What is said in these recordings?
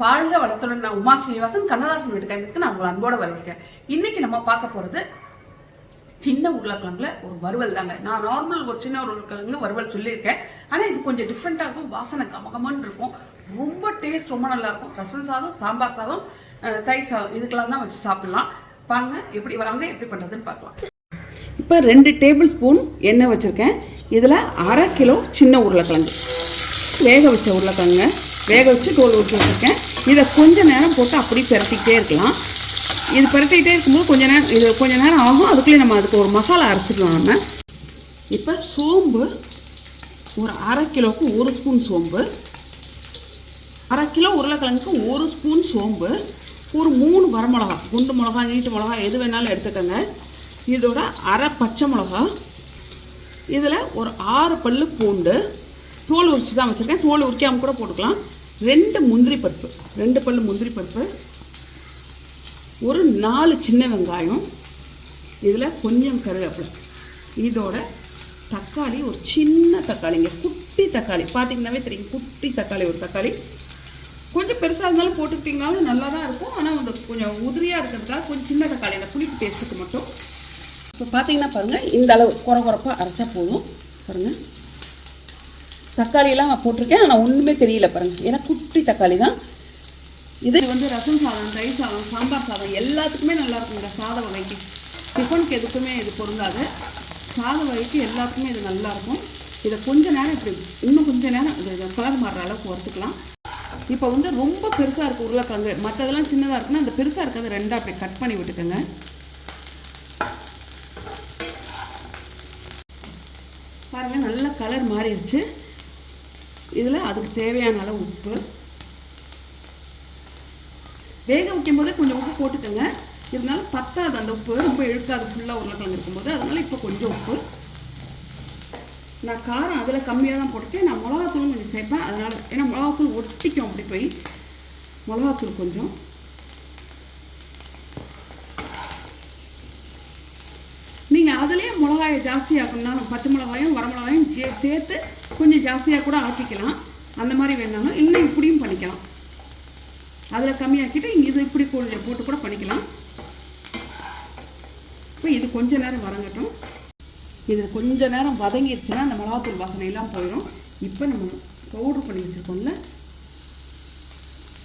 வாழ்க வளத்துடன். நான் உமா ஸ்ரீனிவாசன் கண்ணதாசன் வீட்டு கைவிற்கு நான் உங்களை அன்போட வரவேற்கிறேன். இன்னைக்கு நம்ம பார்க்க போறது சின்ன உருளைக்கிழங்குல ஒரு வறுவல் தாங்க. நான் நார்மல் ஒரு சின்ன உருளைக்கிழங்கு வறுவல் சொல்லியிருக்கேன். ஆனால் இது கொஞ்சம் டிஃப்ரெண்ட்டாக இருக்கும். வாசனை கமகமன்னு இருக்கும். ரொம்ப டேஸ்ட் ரொம்ப நல்லா இருக்கும். ரசம் சாதம் சாம்பார் சாதம் தயிர் சாதம் இதுக்கெல்லாம் தான் வச்சு சாப்பிடலாம். வாங்க எப்படி வராங்க எப்படி பண்ணுறதுன்னு பார்க்கலாம். இப்போ ரெண்டு டேபிள் ஸ்பூன் எண்ணெய் வச்சுருக்கேன். இதில் அரை கிலோ சின்ன உருளைக்கிழங்கு. வேக வச்ச உருளைக்கிழங்கு. வேக வச்சு தோல் ஊற்றி வச்சுருக்கேன். இதை கொஞ்சம் நேரம் போட்டு அப்படியே பிரட்டிக்கிட்டே இருக்கலாம். இது பிரட்டிக்கிட்டே இருக்கும்போது கொஞ்ச நேரம் இது கொஞ்சம் நேரம் ஆகும். அதுக்குள்ளே நம்ம அதுக்கு ஒரு மசாலா அரைச்சிக்கலாம் நம்ம. இப்போ சோம்பு ஒரு அரை கிலோவுக்கு ஒரு ஸ்பூன் சோம்பு. அரை கிலோ உருளைக்கிழங்குக்கு ஒரு ஸ்பூன் சோம்பு. ஒரு மூணு வரமிளகா குண்டு மிளகா நீட்டு மிளகா எது வேணாலும் எடுத்துக்கோங்க. இதோட அரை பச்சை மிளகா. இதில் ஒரு ஆறு பல் பூண்டு. தோல் உரிச்சு தான் வச்சுருக்கேன். தோல் உரிக்காமல் கூட போட்டுக்கலாம். ரெண்டு முந்திரி பருப்பு ரெண்டு பல் முந்திரி பருப்பு ஒரு நாலு சின்ன வெங்காயம் இதில் கொஞ்சம் கருவேப்பிலை. இதோட தக்காளி ஒரு சின்ன தக்காளிங்க குட்டி தக்காளி. பார்த்தீங்கன்னாவே தெரியும் குட்டி தக்காளி ஒரு தக்காளி. கொஞ்சம் பெருசாக இருந்தாலும் போட்டுக்கிட்டிங்கனாலும் நல்லா தான் இருக்கும். ஆனால் அந்த கொஞ்சம் உதிரியாக இருக்கிறதுக்காக கொஞ்சம் சின்ன தக்காளி அந்த புளிப்பு டேஸ்ட்டுக்கு மட்டும். இப்போ பார்த்தீங்கன்னா பாருங்கள் இந்த அளவு குறை குறைப்பாக அரைச்சா போதும். பாருங்கள் தக்காளியெல்லாம் நான் போட்டிருக்கேன் ஆனால் ஒன்றுமே தெரியல பாருங்கள் ஏன்னா குட்டி தக்காளி தான். இது வந்து ரசம் சாதம் தயிர் சாதம் சாம்பார் சாதம் எல்லாத்துக்குமே நல்லாயிருக்கும் இந்த சாத வகைக்கு. டிஃபனுக்கு எதுக்குமே இது பொருந்தாது. சாத வகைக்கு எல்லாத்துக்குமே இது நல்லாயிருக்கும் இதை கொஞ்ச நேரம் இப்படி இன்னும் கொஞ்ச நேரம் இது கலர் மாறுற அளவுக்கு வறுத்துக்கலாம். இப்போ வந்து ரொம்ப பெருசாக இருக்குது உருளைக்கிழங்கு. மற்றதெல்லாம் சின்னதாக இருக்குன்னா அந்த பெருசாக இருக்கிறது ரெண்டாக அப்படி கட் பண்ணி விட்டுக்கோங்க. பாருங்கள் நல்ல கலர் மாறிடுச்சு. இதில் அதுக்கு தேவையான அளவு உப்பு. வேக வைக்கும் போதே கொஞ்சம் உப்பு போட்டுக்கோங்க. இருந்தாலும் பத்தாது அந்த உப்பு ரொம்ப இழுக்காது ஃபுல்லாக உருளைக்கிழங்கு இருக்கும்போது. அதனால இப்போ கொஞ்சம் உப்பு. நான் காரம் அதில் கம்மியாக தான் போட்டுட்டேன் நான் மிளகாத்தூளும் கொஞ்சம் சேர்ப்பேன். அதனால் ஏன்னா மிளகாத்தூள் ஒட்டிக்கும் அப்படி போய். மிளகாத்தூள் கொஞ்சம். நீங்கள் அதுலேயே மிளகாயை ஜாஸ்தியாக்கணும்னாலும் பச்சை மிளகாயும் வரமிளகாயும் சே சேர்த்து கொஞ்சம் ஜாஸ்தியாக கூட ஆக்கிக்கலாம். அந்த மாதிரி வேணாலும் இல்லை இப்படியும் பண்ணிக்கலாம். அதில் கம்மியாக்கிட்டு இது இப்படி கொஞ்சம் போட்டு கூட பண்ணிக்கலாம். இப்போ இது கொஞ்ச நேரம் வதங்கட்டும். இது கொஞ்ச நேரம் வதங்கிடுச்சுன்னா அந்த மிளகாத்தூள் வாசனையெல்லாம் போயிடும். இப்போ நம்ம பவுட்ரு பண்ணி வச்சுருக்கோம்ல.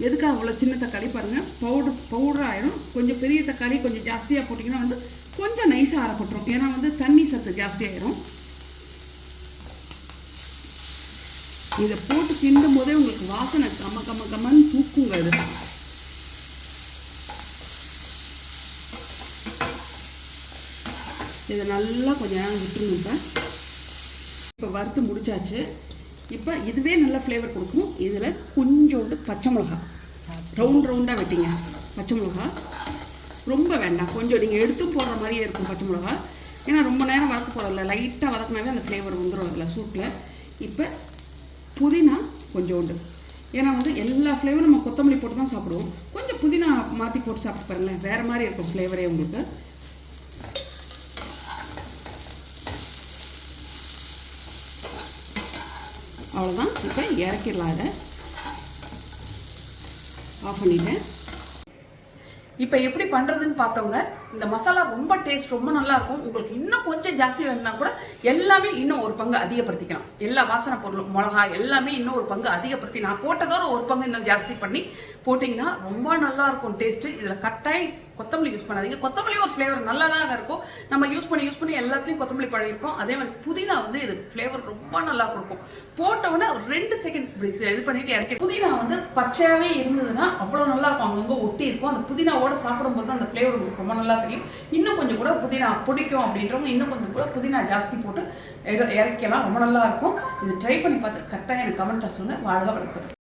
எதுக்காக அவ்வளோ சின்ன தக்காளி பாருங்கள் பவுட்ரு பவுடர் ஆயிடும். கொஞ்சம் பெரிய தக்காளி கொஞ்சம் ஜாஸ்தியாக போட்டிங்கன்னா வந்து கொஞ்சம் நைஸாக அரைப்பட்டுரும். ஏன்னா வந்து தண்ணி சத்து ஜாஸ்தியாயிரும். இதை போட்டு கிண்டும் போதே உங்களுக்கு வாசனை கம கம கமன்னு தூக்குங்க அது. இதை நல்லா கொஞ்ச நேரம் விட்டுருங்க இப்போ. இப்போ வறுத்து முடிச்சாச்சு. இப்போ இதுவே நல்ல ஃப்ளேவர் கொடுக்கும். இதில் கொஞ்சோண்டு பச்சை மிளகா. ரவுண்ட் ரவுண்டாக வெட்டிங்க. பச்சை மிளகா. ரொம்ப வேண்டாம். கொஞ்சம் நீங்கள் எடுத்து போடுற மாதிரியே இருக்கும் பச்சை மிளகா. ஏன்னா ரொம்ப நேரம் வதக்க போகிறதில்ல லைட்டாக வதக்கினாவே அந்த ஃப்ளேவர் வந்துடும் அதில் சூட்டில். இப்போ புதினா கொஞ்சோண்டு. ஏன்னா வந்து எல்லா ஃப்ளேவரும் நம்ம கொத்தமல்லி போட்டு தான் சாப்பிடுவோம். கொஞ்சம் புதினா மாற்றி போட்டு சாப்பிட்டு பாருங்களேன். வேறு மாதிரி இருக்கும் ஃப்ளேவரே உங்களுக்கு. அவ்வளோதான் இப்போ இறக்கிடலாம் அதை ஆஃப் பண்ணிட்டேன். இப்போ எப்படி பண்ணுறதுன்னு பார்த்தவங்க இந்த மசாலா ரொம்ப டேஸ்ட் ரொம்ப நல்லா இருக்கும் உங்களுக்கு இன்னும் கொஞ்சம் ஜாஸ்தி வேணும்னா கூட எல்லாமே இன்னும் ஒரு பங்கு அதிகப்படுத்திக்கலாம். எல்லா வாசனை பொருளும் மிளகா எல்லாமே இன்னும் ஒரு பங்கு அதிகப்படுத்தி நான் போட்டதோட ஒரு பங்கு இன்னும் ஜாஸ்தி பண்ணி போட்டிங்கன்னா ரொம்ப நல்லா இருக்கும் டேஸ்ட்டு இதில் கட்டாயம் கொத்தமல்லி யூஸ் பண்ணாதீங்க. கொத்தமல்லி ஒரு ஃப்ளேவர் நல்லா தான் இருக்கும். நம்ம யூஸ் பண்ணி யூஸ் பண்ணி எல்லாத்தையும் கொத்தமல்லி பண்ணியிருப்போம் அதே மாதிரி புதினா வந்து இது ஃப்ளேவர் ரொம்ப நல்லா கொடுக்கும். போட்டவுடனே ரெண்டு செகண்ட் இப்படி இது பண்ணிட்டு இறக்கி புதினா வந்து பச்சையாகவே இருந்ததுன்னா அவ்வளோ நல்லா இருக்கும் ரொம்ப ஒட்டி இருக்கும். அந்த புதினாவோட சாப்பிடும்போது அந்த ஃப்ளேவர் உங்களுக்கு ரொம்ப நல்லா தெரியும். இன்னும் கொஞ்சம் கூட புதினா பிடிக்கும் அப்படின்றவங்க இன்னும் கொஞ்சம் கூட புதினா ஜாஸ்தி போட்டு இறக்கலாம் ரொம்ப நல்லா இருக்கும். இது ட்ரை பண்ணி பார்த்து கட்டாயம் எனக்கு கமெண்ட்டில் சொல்லுங்கள் வாழ்க வளர்க்குறேன்